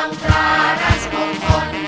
encontrarás con fortuna.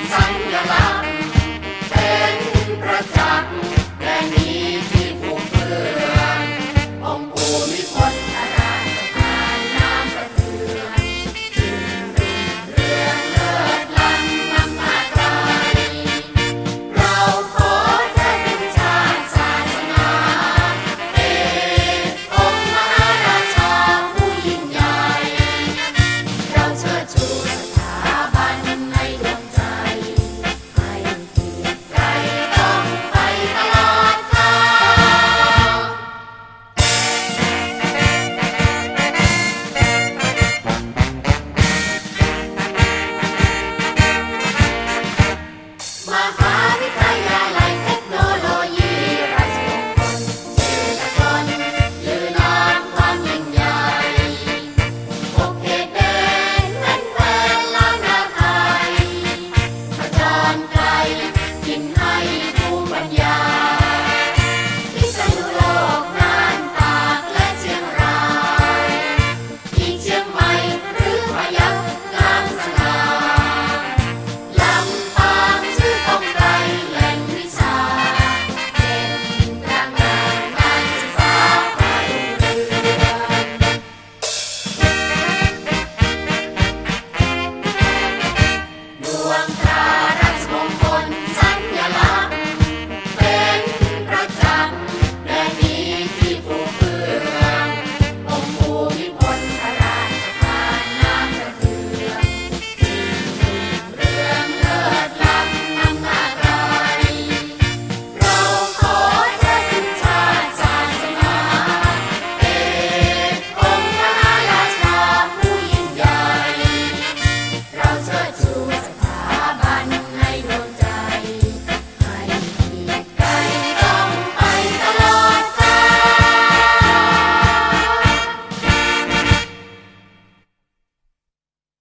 มหาวิทยาลัยเทคโนโลยีราชมงคลชื่อตะกอนลือนามความยิ่งใหญ่ปกเขเดนแม่นแหวนล้านนาไทยขจรไกลกินให้ภูมิปัญญา